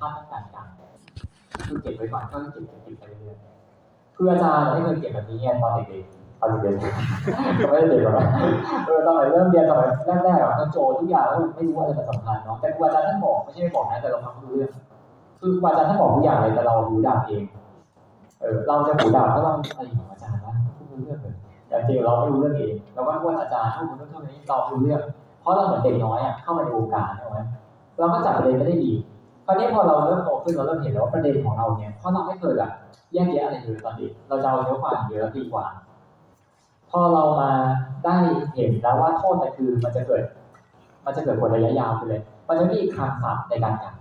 ภาพต้องกันคือเก็บไว้ก่อนก็เก็บเก็บไปเรื่อยๆคืออาจารย์ไม่เคยเก็บแบบนี้ไงตอนเด็กๆตอนเด็กๆก็ไม่ได้เด็กหรอกเออตอนไหนเริ่มเรียนสมัยแรกๆอะมันโจ้ทุกอย่างแล้วไม่รู้อะไรมันสำคัญเนาะแต่ครูอาจารย์ท่านบอกไม่ใช่ไม่บอกนะแต่เราฟังไม่รู้เรื่องคือครูอาจารย์ท่านบอกทุกอย่างเลยแต่เราหูดับเองเออเราจะหูดับก็ต้องอะไรของอาจารย์วะไม่รู้เรื่องเลยแต่จริงเราไม่รู้เรื่องเองเราก็ว่าอาจารย์พูดเรื่องเท่านี้เรารู้เรื่อง เพราะเราเหมือนเด็กน้อยอะเข้ามาในวงการใช่ไหมเราก็จับประเด็นไม่ได้ดีค ราวนี้พอเราเริ่มโตขึ้นเราเริ่มเห็นแล้วว่าประเด็นของเราเนี่ยเพราะเราไม่เคยแบบแยกแยะอะไรเลยตอนเด็กเราจะเอาเนื้อควาเยอะดีกว่า พอเรามาได้เห็นแล้วว่าโทษมันคือมันจะเกิด มันจะเกิดผลระยะยาวไปเลย มันจะมีคำศัพท์ในการกัน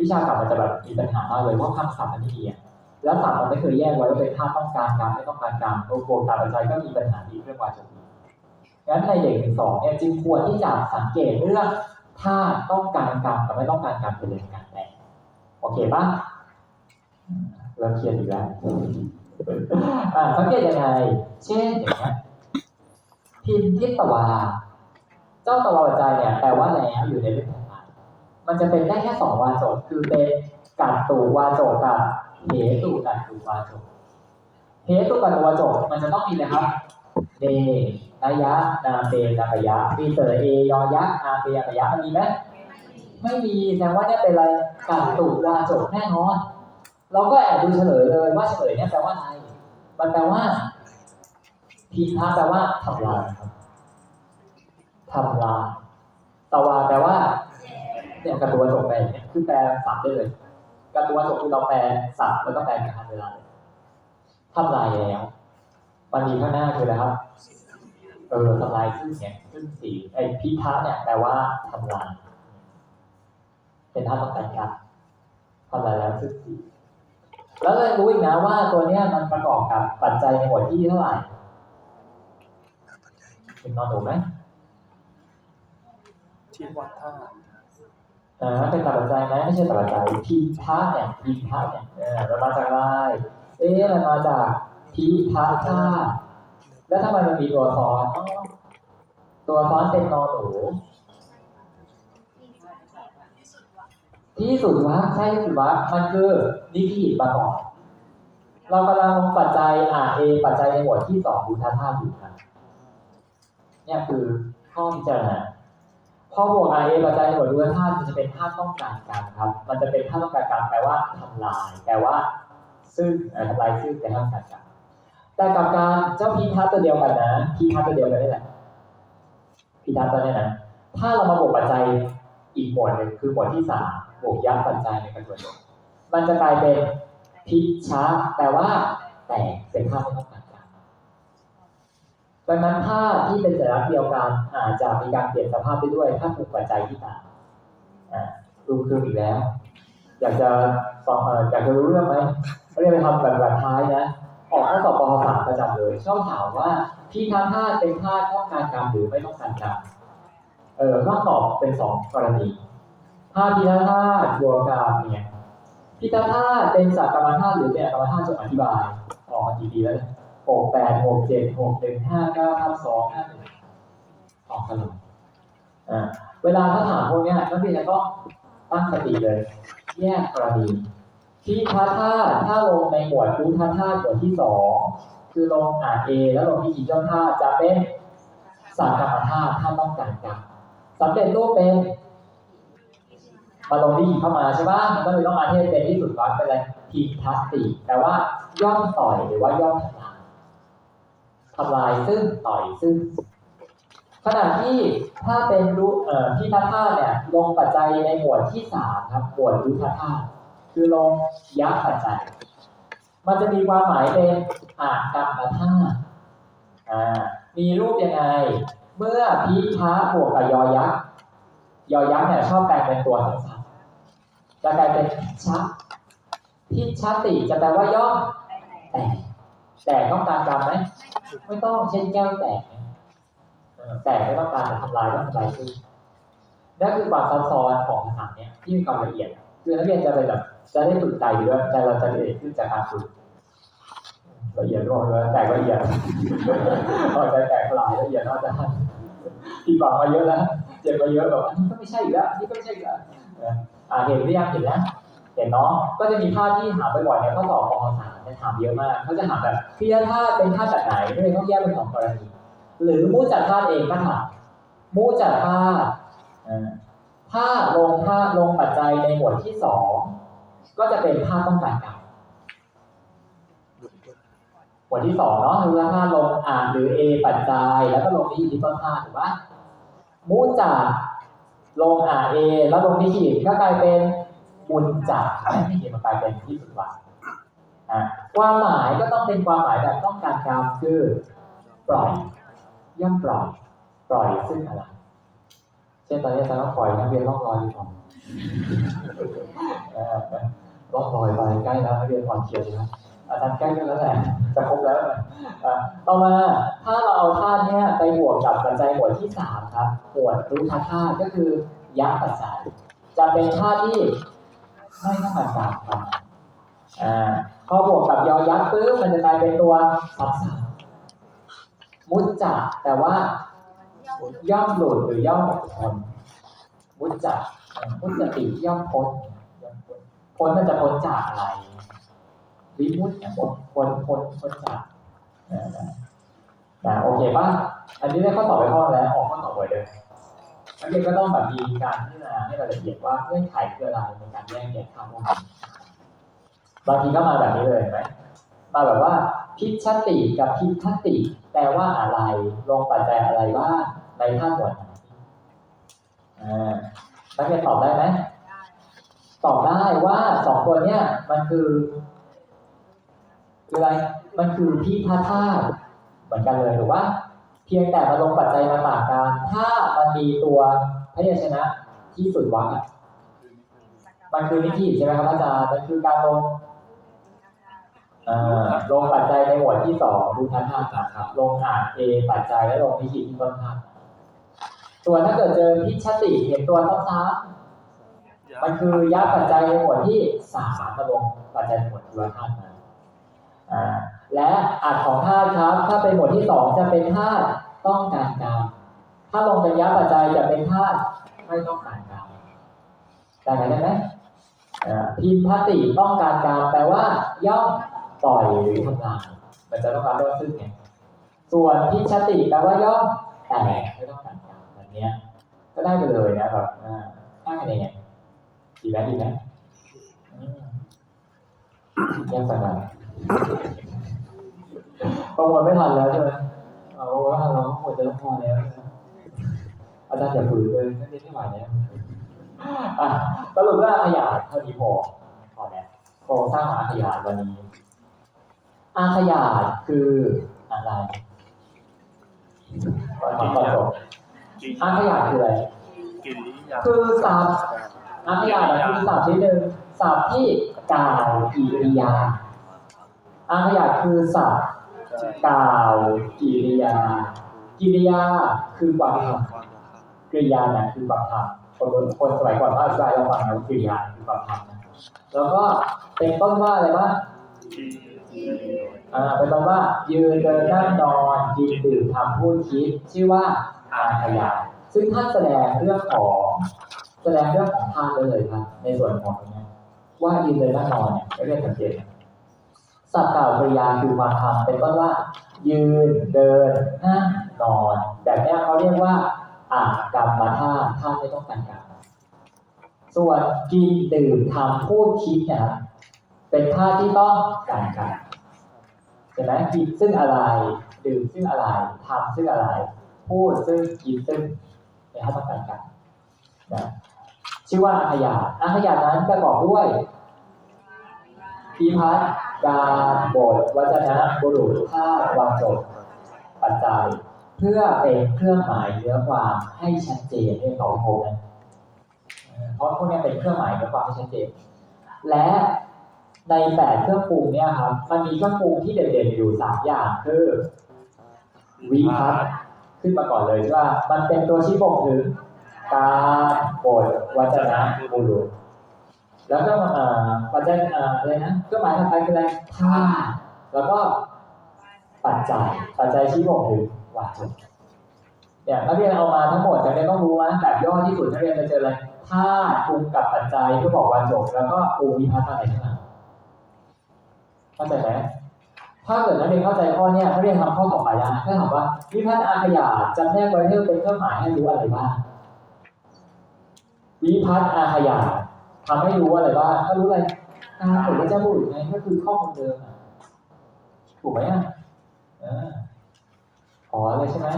วิชาการมันจะแบบมีปัญหามากเลยเพราะคำศัพท์มันไม่ดีอะแล้วศัพท์มันไม่เคยแยกไว้ว่าเป็นท่าต้องการการไม่ต้องการการโลโก้การบรรจัยก็มีปัญหาที่เรื่องวาจางั้นในเด็กหนึ่งสองเนี่ยจึงควรที่จะสังเกตเรื่อง ท่าต้องการการกับไม่ต้องการการเป็นเรื่องการแต่งโอเคปะเริ่มเครียดอีกแล้วอ่าสังเกตยังไง เช่นอย่างเงี้ยพิมพ์ทิตวา เจ้าตวาปัจจัยเนี่ยแปลว่าแล้วอยู่ในเรื่องของมันมันจะเป็นได้แค่สองวาจกคือเป็นกัดตูวาจกกับเหตุกัดตูวาจกเหตุกัดตูวาจกมันจะต้องมีนะครับ เดนายะ นาเปนากยะมีเสระเอยอยักษ์นาเปยากยะมันมีไหมไม่มีแสดงว่าเนี่ยเป็นอะไรกัดตูวาจกแน่นอน เราก็แอบดูเฉลยเลยว่าเฉลยเนี่ยแปลว่าอะไรมันแปลว่าพีพะแปลว่าทำลายครับทำลายตวาแปลว่าเนี่ยกระตัวจกแปลางเนี่ยคือแปลสับได้เลยกระตัวจกคือเราแปลสับแล้วก็แปลกทันเวลาเลยทำลายแล้ว มันมีข้างหน้าคืออะไรครับ เออทำลายซึ่งเนี่ยซึ่งสีไอ้พิพะเนี่ยแปลว่าทำลาย เป็นท่าต้องการการทำลายแล้วซึ่งสีแล้วเลยรู้อีกนะว่าตัวเนี้ยมันประกอบกับปัจจัยในหมวดที่เท่าไหร่เป็นนอนหนูไหมที่วัดท่าอ่าเป็นตัดปัจจัยไหมไม่ใช่ตัดปัจจัยพีพะเนี่ยพีพะเนี่ยเออมันมาจากอะไรเอ๊ะมันมาจาก พีพะท่าแล้วทำไมมันมีตัวซ้อน ตัวซ้อนเป็นนอนหนู ที่สุดวะใช่ที่สุดวะมันคือนิพิตประกอบเรากำลังลงปัจจัยอ่าเอปัจจัยในหมวดที่สองดูท่าท่าอยู่ครับเนี่ยคือข้อพิจารณาพอบวก RA ปัจจัยในหมวดดูท่าท่ามันจะเป็นท่าต้องการการครับ มันจะเป็นท่าต้องการการแปลว่าทำลายแปลว่าซึ่งทำลายซึ่งเป็นท่าต้องการการ แต่กับการเจ้าพีทัศตัวเดียวกันนะพีทัศตัวเดียวกันนี่แหละพีทัศตัวนี้นะถ้าเรามาบวกปัจจัยอีกหมวดหนึ่งคือหมวดที่สามบวกยักปัจจัยในกระบวนการมันจะกลายเป็นพิชะแปลว่าแต่เป็นท่าไม่ต้องการกันดังนั้นท่าที่เป็นสัญลักษณ์เดียวกันอาจจะมีการเปลี่ยนสภาพไปด้วยถ้าถูกปัจจัยที่ต่างอ่าดูคืออีกแล้ว อยากจะสอบอยากจะรู้เรื่องไหมไม่ได้ไปทำแบบแบบท้ายนะ ยชอบถามว่าที่ทั้งท่าเป็นท่าต้องการการมหรือไม่ต้องการการมเออก็ตอบเป็นสองกรณีท่าพิทาท่าบวกกับเนี่ยพิตาธาตุเป็นสักกรรมธาตุหรือเป็นกรรมธาตุจงอธิบายออกมากี่ปีแล้วหกแปดหกเจ็ดหกหนึ่งห้าเก้าห้าสองห้าหนึ่งออกสรุปอ่าเวลาเขาถามพวกเนี้ยนักเรียนก็ตั้งสติเลย แยกกรณีพิทาธาตุถ้าลงในหมวดพุทธาธาตุหมวดที่สอง คือลงอ่านเอแล้วลงที่อีเจ้าธาจะเป็นสักกรรมธาตุถ้าต้องการกันสำเร็จรูปเป็นมาลงที่หยิบเข้ามาใช่ปะมันก็เลยต้องมาเทศเป็นที่สุดวัดเป็นอะไรทีทัสติแปลว่าย่อมต่อยหรือว่าย่อมทำลายทำลายซึ่งต่อยซึ่ง ขณะที่ถ้าเป็นรู้เอ่อที่ทัท่าเนี่ยลงปัจจัยในหมวดที่สามครับหมวดรุทธาตุคือลงยักษ์ปัจจัย มันจะมีความหมายเป็นอากรรมธาตุอ่ามีรูปยังไง เมื่อพีทะบวกกับยอยักษ์ยอยักษ์เนี่ยชอบแปลงเป็นตัวสั้นๆจะกลายเป็นชะพิชติจะแปลว่าย่อแตกแตกต้องการการไหมไม่ต้องเช่นแก้วแต่แตกไม่ต้องการจะทำลายต้องทำลายซึ่งนั่นคือความซับซ้อนของภาษาเนี่ยที่มีความละเอียด คือนักเรียนจะเป็นแบบจะได้ฝึกใจด้วยใจเราจะละเอียดขึ้นจากการฝึก ละเอียดด้วยว่าแตกละเอียดเอาใจแตกลายละเอียดเนาะอาจที่ฟังมาเยอะแล้วเจ็บมาเยอะแบบอันนี้ก็ไม่ใช่อีกแล้วอันนี้ก็ไม่ใช่อีกแล้วอ่าเห็นหรือยังเห็นแล้วเห็นเนาะก็จะมีภาพที่ถามบ่อยๆในข้อสอบป .3 เนี่ยถามเยอะมากเขาจะถามแบบพิยธาตุเป็นธาตุจากไหนก็เลยต้องแยกเป็นสองกรณีหรือมูจัดธาตุเองก็ถามมูจัดธาตุอ่าถ้าลงธาตุลงปัจจัยในหมวดที่สองก็จะเป็นธาตุต้องการกรรม หมวดที่สองเนาะคือว่าถ้าลงอ่านหรือ A ปัจจัย แล้วก็ลงที่ที่ต้นท่าถูกปะมูจากลงอ่าน A แล้วลงที่ขีดก็กลายเป็นบุญจากที่ขีดมันกลายเป็นที่สุดวัดอะความหมายก็ต้องเป็นความหมายแบบต้องการกรรคือปล่อยย่อมปล่อยปล่อยซึ่งอะไรเช่นตอนนี้อาจารย์ต้องปล่อยนักเรียนล่องลอยอยู่ก่อนเออล่องลอยไปใกล้แล้วนักเรียนอ่อนเขียวนะ อาจารย์ใกล้กันแล้วแหละจะครบแล้วนะอะต่อมาถ้าเราเอาธาตุเนี้ยไปบวกกับปัจจัยหมวดที่สามครับหมวดรู้ธาตุก็คือยักษ์ปัจจัย จะเป็นธาตุที่ไม่ต้องการกลางครับอ่าพอบวกกับยอยักษ์ปุ๊บมันจะกลายเป็นตัวสับสามมุจจะแต่ว่าย่อมหลุดหรือย่อมพ้นมุจจะมุจติย่อมพ้นย่อมพ้นพ้นมันจะพ้นจากอะไร วิมุตติเนี่ยพ้นพ้นพ้นพ้นจากนะนะนะโอเคป่ะ อันนี้ได้ข้อสอบไปข้อแล้วออกข้อสอบไว้เลยนักเรียนก็ต้องแบบมีการพิจารณาให้รายละเอียดว่าเงื่อนไขคืออะไรในการแยกแยะคำพวกนี้บางทีก็มาแบบนี้เลยเห็นไหมมาแบบว่าพิชติกับพิทติแปลว่าอะไรลงปัจจัยอะไรบ้างในท่าหมวดไหนอ่านักเรียนตอบได้ไหมตอบได้ว่าสองตัวเนี้ยมันคือ คืออะไรมันคือพิพาธาตุเหมือนกันเลยหรือว่า เพียงแต่มาลงปัจจัยมาต่างกันถ้ามันมีตัวพยัญชนะที่สุดวรรคอะมันคือนิกิใช่ไหมครับอาจารย์มันคือการลงอ่าลงปัจจัยในหมวดที่สองดูทันธาตุนะครับ ลงอ่าน A ปัจจัยและลงนิกิที่ต้นธาตุส่วนถ้าเกิดเจอพิชติเห็นตัวซ้ำๆมันคือยักปัจจัยในหมวดที่สามมาลงปัจจัยในหมวดยุวธาตุมาอ่า และอัดของธาตุครับ ถ้าเป็นหมวดที่สองจะเป็นธาตุต้องการกรรมถ้าลงเป็นยักษ์ปัจจัยจะเป็นธาตุไม่ต้องการกรรมได้ไหมได้ไหมพิมพ์ติต้องการกรรมแปลว่าย่อมปล่อยหรือทำลายมันจะต้องการเรื่องซึ่งไงส่วนพิชติแปลว่าย่อมแต่ไม่ต้องการกรรมแบบนี้ก็ได้ไปเลยนะแบบอ่าได้คะแนนดีไหมดีไหมยังสั่งอะ ประมวลไม่ทันแล้วใช่ไหมเอาประมวลไม่ทันเราก็ควรจะต้องพอแล้วใช่ไหมอาจารย์อย่าฝืนเลยไม่ได้ไม่ไหวแล้วอะสรุปว่าขยายเท่านี้พอพอแล้วโครงสร้างอาขยายวันนี้ อาขยายคืออะไรก่อนก่อนจบอาขยายคืออะไรกิริยาคือศัพท์อาขยายคือศัพท์ชนิดหนึ่งศัพท์ที่กล่าวกิริยา อาขยายคือศัพท์กล่าวกิริยา กิริยาคือความทำกริยาเนี่ยคือความทำคนคนสมัยก่อนก็อธิบายเราฟังนะว่ากริยาคือความทำนะแล้วก็เป็นต้นว่าอะไรบ้างอ่าเป็นต้นว่ายืนเดินนั่งนอนกินดื่มทำพูดคิดชื่อว่าอาขยายซึ่งท่านแสดงเรื่องของแสดงเรื่องของธาตุไว้เลยครับในส่วนของตรงนี้ว่ายืนเดินนั่งนอนเนี่ยไม่ได้สังเกตนะ สัตว์กล่าวกริยาคือควาทำเป็นต้นว่า ยืนเดินนั่งนอนแบบนี้เขาเรียกว่าอากรรมธาตุธาตุไม่ต้องการกรรมส่วนกินดื่มทำพูดคิดเนะครับเป็นธาตุที่ต้องการกรรมใช่ไหมกินซึ่งอะไร ดื่มซึ่งอะไรทำซึ่งอะไร พูดซึ่งคิดซึ่งในธาตุต้องการกรรมนะชื่อว่าอาขยาอาขยานั้นประกอบด้วยพิพัฒน์ การบทวจนะบุรุษท่าวาจบปัจจัย เพื่อเป็นเครื่องหมายเนื้อความให้ชัดเจนเรื่องของโฮนะเออเพราะพวกนี้เป็นเครื่องหมายเนื้อความให้ชัดเจน และในแปดเครื่องปรุงเนี่ยครับ มันมีเครื่องปรุงที่เด่นๆอยู่สามอย่างคือวิพัฒน์ขึ้นมาก่อนเลยใช่ป่ะมันเป็นตัวชี้บ่งถึงการบทวจนะบุรุษ แล้วก็เอ่อปัจจัยเอ่ออะไรนะเครื่องหมายถัดไปคืออะไรท่าแล้วก็ปัจจัยปัจจัยชี้บ่งถึงวาจกเนี่ยนักเรียนเอามาทั้งหมดจะเรียนต้องรู้ว่าแบบย่อที่สุดนักเรียนจะเจออะไรธาตุปรุงกับปัจจัยเพื่อบอกวันจบแล้วก็ปรุงวิพัฒน์อะไรข้างหลังเข้าใจไหมถ้าเกิดนักเรียนเข้าใจข้อเนี้ยนักเรียนทำข้อต่อไปนะถ้าถามว่าวิพัฒน์อาขยาจำแนกไว้เพื่อเป็นเครื่องหมายให้รู้อะไรบ้างวิพัฒน์อาขยา ทำให้รู้อะไรบ้างถ้ารู้อะไรการผลพระเจ้าบุตรไงก็คือข้อมูลเดิมอะถูกไหมอะเออขอเลยใช่ไหม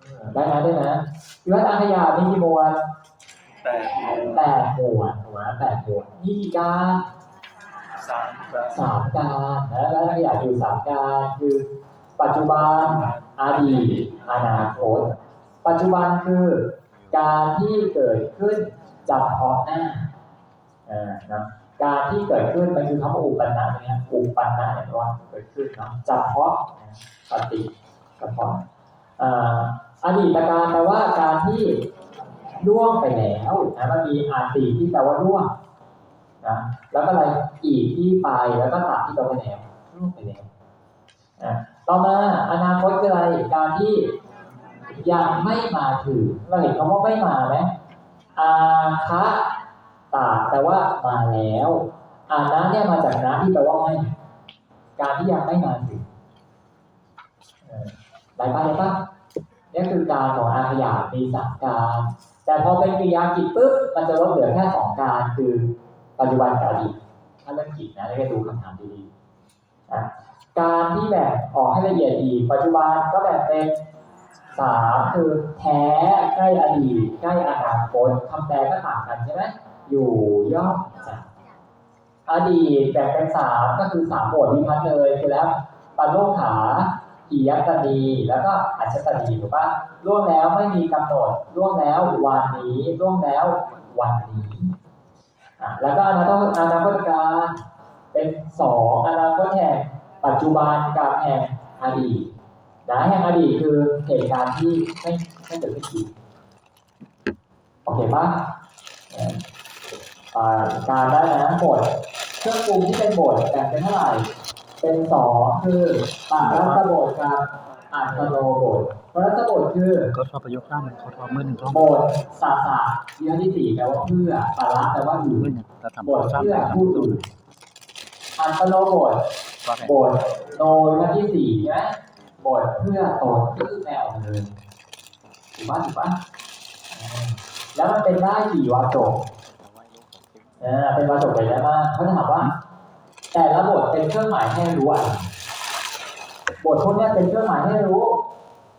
เออได้นะได้นะวิพัฒน์อาขยามีกี่หมวดแต่แปดหมวดถูกไหมแปดหมวดมีกี่การสามกับสามการนะแล้วขยายอยู่สามการคือปัจจุบันอดีตอนาคต ปัจจุบันคือการที่เกิดขึ้นเฉพาะหน้าอ่า นะการที่เกิดขึ้นมันคือคำว่าอุปนนะเนี่ยอุปนนะเนี่ยว่าเกิดขึ้นเนาะเฉพาะปฏิเฉพาะอ่าอดีตการแปลว่าการที่ล่วงไปแล้วนะมันมีอาตีที่แปลว่าล่วงนะแล้วก็อะไรอีกที่ไปแล้วก็ตัดที่แปลว่าแล้วล่วงไปแล้วนะต่อมาอนาคตคืออะไรการที่ยังไม่มาถึงเราเห็นคำว่าไม่มาไหมอาคะ ตาแปลว่ามาแล้วอานะเนี่ยมาจากนะที่แปลว่าไม่การที่ยังไม่มาถึงเออได้ปะได้ปะนี่คือการของอาขยามีสามการ แต่พอเป็นกริยากิจปุ๊บมันจะลดเหลือแค่สองการคือปัจจุบันกับอดีตถ้าเรื่องกิจนะแล้วก็ดูคำถามดีๆการที่แบ่งออกให้ละเอียดอีกปัจจุบันก็แบ่งเป็นสามคือแท้ใกล้อดีตใกล้อนาคตคำแปลก็ต่างกันใช่ไหม อยู่ย่อมจากอดีตแบ่งเป็นสามก็คือสามบทวิพัฒน์เลยคือแล้วปันโลกขาอียัตนีแล้วก็อัจฉตนีถูกปะล่วงแล้วไม่มีกำหนดล่วงแล้ววันนี้ล่วงแล้ววันนี้แล้วก็อนาคตอนาคตการเป็นสองอนาคตแห่งปัจจุบันกับแห่งอดีตนะแห่งอดีตคือเหตุการณ์ที่ไม่ไม่เกิดขึ้นจริงโอเคปะ การได้นะบทเครื่องปรุงที่เป็นบทแบ่งเป็นเท่าไหร่ เป็นสองคือปารัสบทกับอัตโนบทปารัสบทคือก็ชอบประโยคข้ามเขาทอมือหนึ่งช่องบทสาสะวิธีที่สี่แปลว่าเพื่อปาระแปลว่าอื่มือนหนึ่งแต่ทำบทข้ามเพื่อแต่ทำผู้ตัวอื่นอัตโนบทว่าไงบทโดยวันที่สี่ใช่ไหมบทเพื่อตนก็คือแมวเลยถูกปะถูกปะอ่าแล้วมันเป็นได้กี่วาจ กอ่าเป็นวาจกใหญ่ได้มากเขาจะถามว่า แต่ละบทเป็นเครื่องหมายให้รู้อะไรบทพวกเนี้ยเป็นเครื่องหมายให้รู้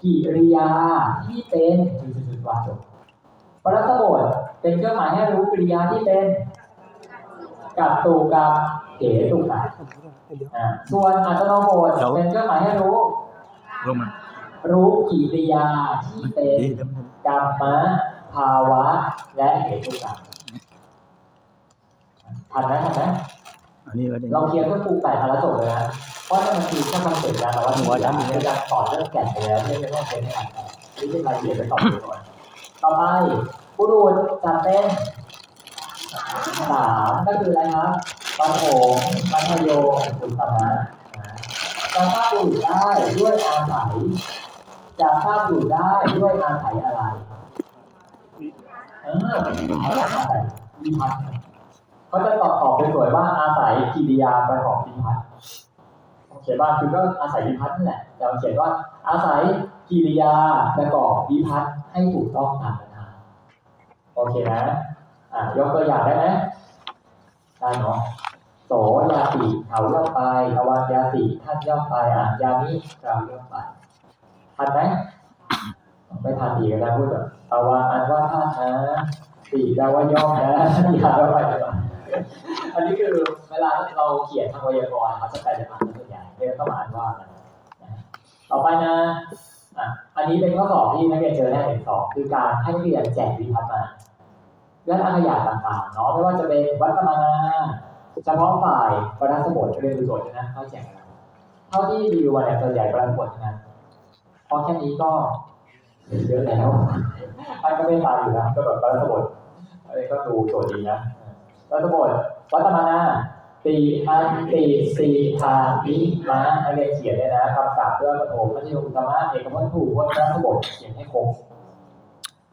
กิริยาที่เป็นจุดๆๆวาจกปรัสบทเป็นเครื่องหมายให้รู้กิริยาที่เป็นกับตูกับเกตุกับอ่าส่วนอัตโนโมดเป็นเครื่องหมายให้รู้ร่วมมันรู้กิริยาที่เป็นดีเดี๋ยวมันกรรมะภาวะและเหตุกรรม ทันไหมทันไหมอันนี้ก็ได้เราเคลียร์เครื่องปรุงแปดทันแล้วจบเลยนะเพราะนั่นมันคือแค่คอนเซ็ปต์การแต่ว่าหัวย้ำเป็นการสอนเรื่องแก่นไปแล้วไม่ใช่ว่าเป็นการนี่เป็นรายละเอียดไปต่อไปก่อนต่อไปผู้ดูจัดเป็นสามก็คืออะไรครับปัญโหงปัญโยสุตตมะจะทราบอยู่ได้ด้วยอาศัยจะทราบอยู่ได้ด้วยอาศัยอะไรเอออาศัยวิพัฒน์ เขาจะตอบตอบไปสวยว่าอาศัยกิริยาประกอบวิพัฒน์เขียนว่าคือก็อาศัยวิพัฒน์นั่นแหละแต่เราเขียนว่าอาศัยกิริยาประกอบวิพัฒน์ให้ถูกต้องตามปัญหาโอเคนะอะยกตัวอย่างได้ไหมได้เนาะโสยาติเขาย่อไปอวัยาติท่านย่อไปอ่านยามิเราย่อไปทันไหมไม่ทันอีกนะพูดแบบอวันอันว่าท่านนะติแปลว่าย่อมนะอย่าย่อไปเลย อันนี้คือเวลาเราเขียนทางไวยากรณ์เขาจะแปลเป็นอ่านเป็นตัวอย่างเรียกต้องมาอ่านว่านนะต่อไปนะอะอันนี้เป็นข้อสอบที่นักเรียนเจอแน่เห็นสองคือการให้นักเรียนแจกวิพัฒนาเรื่องอาขยาต่างๆเนาะไม่ว่าจะเป็นวัฒนาเฉพาะฝ่ายประธานสมุดเรียนดูโจทย์นะเขาแจกอะไรเท่าที่รีวิววันเนี่ยส่วนใหญ่ประธานสมุดทั้งนั้นเพราะแค่นี้ก็เยอะแล้วมันก็ไม่ตายอยู่นะก็แบบประธานสมุดอะไรก็ดูโจทย์ดีนะ ระธานสมุดวัฒมานาตีอันตีสีทานิมาให้เรียนเขียนเนี่ยนะคำศัพท์ด้วยประโถมมัธยมอุตตมะเอกพจน์ถูกพจน์ประธานสมุดเขียนให้ครบ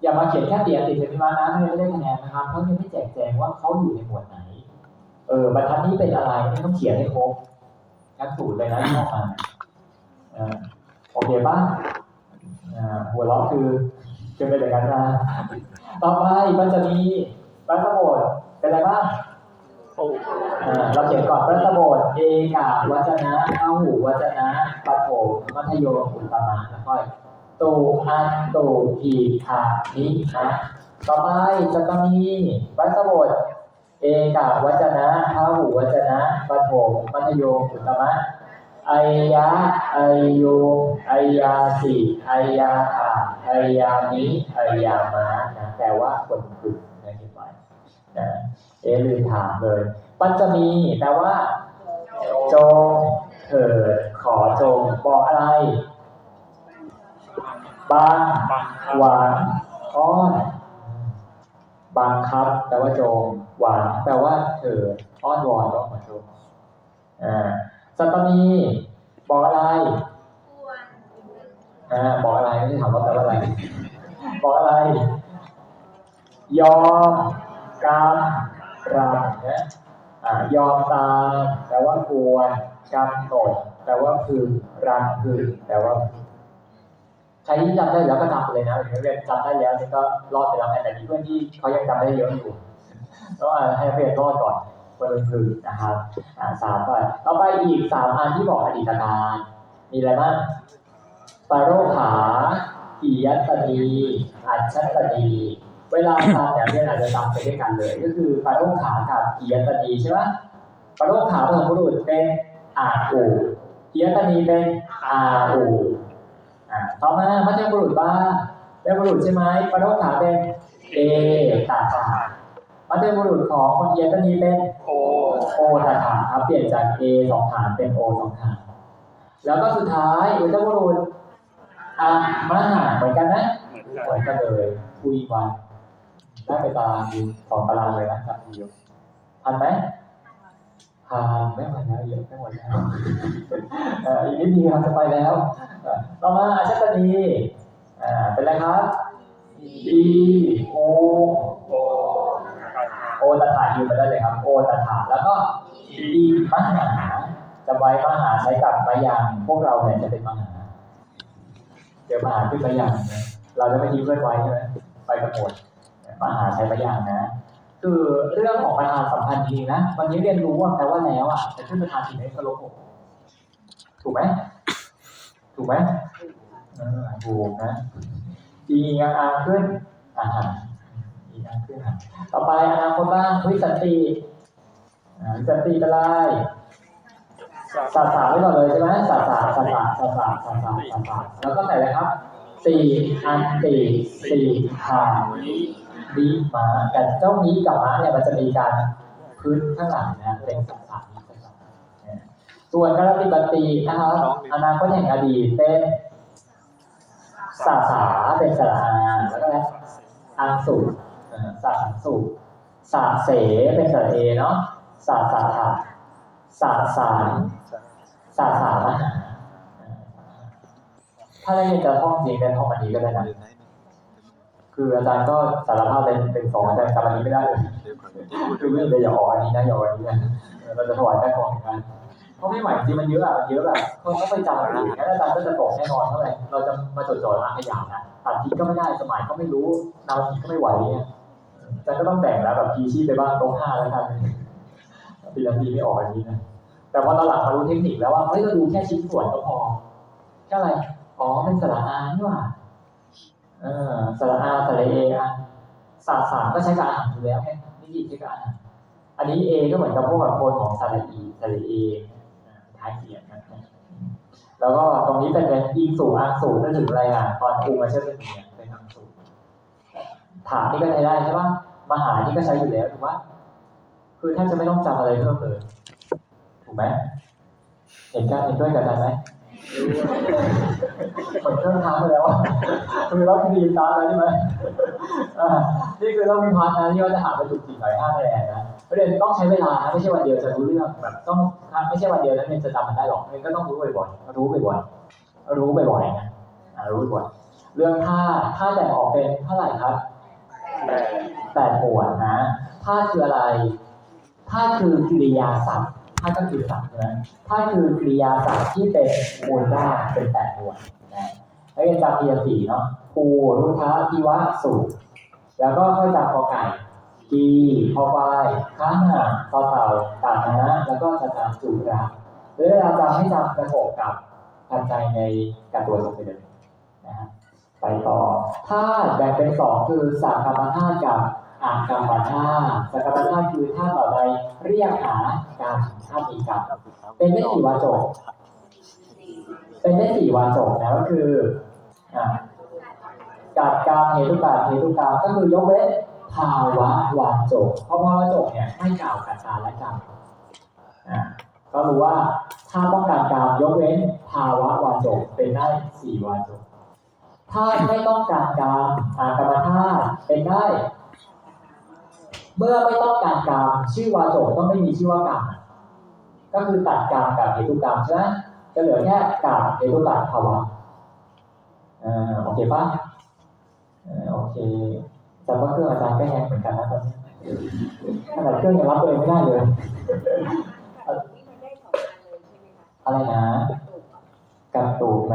อย่ามาเขียนแค่เตียติดเซมิมานะไม่ได้คะแนนนะครับเขายังไม่แจกแจงว่าเขาอยู่ในหมวดไหน เออบรรทัดนี้เป็นอะไรไม่ต้องเขียนให้ครบงั้นสูตรเลยนะที่ออกมาเออโอเคป่ะอ่าหัวเราะคือคือเป็นอย่างนั้นนะต่อไปมันจะมีรัฐบท เป็นอะไรบ้างโอ้อ่าเราเขียนก่อนรัฐบทเอกาวัจนะข้าหูวัจนะปฐมมัธยมอุตตมะแล้วก็ตูอันตูทีคานินะต่อไปจะต้องมีรัฐบทเอกาวัจนะข้าหูวัจนะปฐมมัธยมอุตตมะไอยะไอยูไอยาสีไอยาขาไอยามิไอยามานะแต่ว่าคนกลุ่มนะเขียนไว้ นะเอลืมถามเลย ปัจจมีแปลว่า จงเถิดขอจงบอกอะไรบางบังหวานอ้อนบังคับแปลว่าจงหวานแปลว่าเถิดอ้อนวอนก็ขอจงอ่าสัตตมีบอกอะไรอ่าบอกอะไรไม่ใช่ถามว่าแปลว่าอะไรบอกอะไร ยอม กำรับนะอ่ายอมตามแปลว่าควรกำหนดแปลว่าพึงรังพึงแปลว่าใครที่จำได้แล้วก็จำไปเลยนะหรือเรียนจำได้แล้วนี่ก็รอดไปแล้วแต่มีเพื่อนที่เขายังจำได้เยอะอยู่ก็ให้เพื่อนรอดก่อนคนละพึงนะครับอ่าสามไปต่อไปอีกสามอันที่บอกอดีตการมีอะไรบ้างปาโรขาปิยัตตนีอัจฉตนี เวลาทำเนี่ยเรียนอาจจะจำไปด้วยกันเลย ก็คือปาโรขากับปิยัตตนีใช่ไหมปาโรขาพหุบุรุษเป็นอาอูปิยัตตนีเป็นอาอูอ่าต่อมามัธยมบุรุษบ้างมัธยมบุรุษใช่ไหมปาโรขาเป็นเอตาตามัธยมบุรุษของคนปิยัตตนีเป็นโอโอตาตาครับเปลี่ยนจากเอสองฐานเป็นโอสองฐานแล้วก็สุดท้ายอุตบุรุษอามหาเหมือนกันนะเหมือนกันเหมือนกันเลยคุยวัน ได้ไปตารางดูสองตารางเลยนะครับทันไหมทันไม่ไหวแล้วเยอะไม่ไหวแล้วอีกนิดเดียวจะไปแล้วต่อมาอาชัตนีอ่าเป็นไรครับ E O โอโอตถายืมมาได้เลยครับ โอตถาแล้วก็ดีมหาจะไว้มหาใช้กับมายางพวกเราเนี่ยจะเป็นมหาเดี๋ยวมหาขึ้นมายางเราจะไม่ทิ้งเพื่อนไว้ใช่ไหมไปกันหมด มหาใช้มายางนะ คือเรื่องของประธานสัมพันธ์จริงนะวันนี้เรียนรู้ว่าแปลว่าแล้วอะจะขึ้นประธานถึงได้ก็ลบหกถูกไหมถูกไหมถูกนะอีงอ่าขึ้นอาหารอีงอ่างขึ้นอาหารต่อไปอนาคตบ้างวิสันติวิสันติเป็นไรศาสาไว้ก่อนเลยใช่ไหมศาสาศาสาศาสาศาสาศาสาแล้วก็ใส่อะไรครับสี่อันติสี่ขา ดีมาแต่เจ้านี้กับม้าเนี่ยมันจะมีการพื้นข้างหลังนะเป็นสานี้ศาสาเนี่ยส่วนกรติบัตีนะครับอนาคตแห่งอดีตเป็นศาสาเป็นสระอาแล้วก็อะไรอังสุเอ่อสาสังสุสาเสเป็นสรเอเนาะสาสาหะสาสารสาสามหาถ้าได้ยินจะท่องจริงเป็นท่องอันนี้ก็ได้นะ คืออาจารย์ก็สารภาพเป็นเป็นสองอาจารย์จำอันนี้ไม่ได้เลยคือไม่ได้อย่าออกอันนี้นะอย่าออกอันนี้นะเราจะถวายแม่กองหมือนกันเพราะไม่ไหวจริงมันเยอะอะมันเยอะแบบคนต้องไปจำอันอื่นงั้นอาจารย์ก็จะตกแน่นอนเท่าไหร่เราจะมาจดจ่อล้างขยะนะตัดทิ้งก็ไม่ได้สมัยก็ไม่รู้นาวทิ้งก็ไม่ไหวเนี่ยอาจารย์ก็ต้องแบ่งแล้วแบบพีชีพไปบ้างต๊ะห้าแล้วกันปีละปีไม่ออกอันนี้นะแต่พอตอนหลังมารู้เทคนิคแล้วว่าเฮ้ยเราดูแค่ชิ้นส่วนก็พอแค่อะไรอ๋อเป็นสาระอานี่หว่า สระอาสระเออะสาสามก็ใช้กับอาหารอยู่แล้วไงนี่ใช้กับอาหารอันนี้เอก็เหมือนกับพวกแบบโคนของสระอีสระเอท้ายเขียนนะแล้วก็ตรงนี้เป็นเป็นอีสูอังสูนั่นถึงอะไรอะตอนอูมาเชื่อมเป็นเนี่ยเป็นอังสูถามนี่ก็ใช้ได้ใช่ปะมหานี่ก็ใช้อยู่แล้วถูกปะคือแทบจะไม่ต้องจำอะไรเพิ่มเลยถูกไหมเห็นกันเห็นด้วยกับอาจารย์ไหม เหมือนเครื่องทำไปแล้วอะคือเราดีตามแล้วใช่ไหมอ่านี่คือเรามีพาร์ทนะที่เราจะหาไปจุดสี่หน่อยห้าคะแนนนะประเด็นต้องใช้เวลานะไม่ใช่วันเดียวจะรู้เรื่องแบบต้องไม่ใช่วันเดียวแล้วเนี่ยจะจำมันได้หรอกมันก็ต้องรู้บ่อยๆรู้บ่อยๆรู้บ่อยๆนะอ่ารู้บ่อยๆเรื่องท่าท่าแบ่งออกเป็นเท่าไหร่ครับแต่แปดหมวดนะท่าคืออะไรท่าคือกริยาศัพท์ ท่าก็คือศัพท์นะท่าคือกริยาศัพท์ที่เป็นมูลค่าเป็นแปดหมวดนะแล้วก็จำทีละสี่เนาะปูรุทะทิวะสุแล้วก็ค่อยจำกอไก่กีพอควายข้าหาต่อเต่าตานะแล้วก็จะจำจุราหรือเราจำให้จำประกบกับปัจจัยในการตัวสมไปเลยนะฮะไปต่อธาตุแบ่งเป็นสองคือสักกรรมธาตุกับ อากรรมธาตุสกรรมธาตุคือธาตุต่อไปเรียกหาการธาตุมีกรรมเป็นได้กี่วาจก เป็นได้สี่วาจกนะก็คือกัดกรรมเหตุกัดเหตุกรรมก็คือยกเว้นภาวะวาจก เพราะภาวะจกเนี่ยไม่กล่าวกัดการและกรรมก็รู้ว่าถ้าต้องการกรรมยกเว้นภาวะวาจกเป็นได้สี่วาจก ถ้าไม่ต้องการการอากรรมธาตุเป็นได้ เมื่อไม่ต้องการกรรมชื่อวาจกก็ไม่มีชื่อว่ากรรมก็คือตัดกรรมกับเหตุกรรมใช่ไหมจะเหลือแค่กรรมเหตุกรรมภาวะโอเคป่ะโอเคจำว่าเครื่องอาจารย์ก็แฮงเหมือนกันนะตอนนี้ขนาดเครื่องยังรับตัวเองไม่ได้เลย อะไรนะกระตูกไหม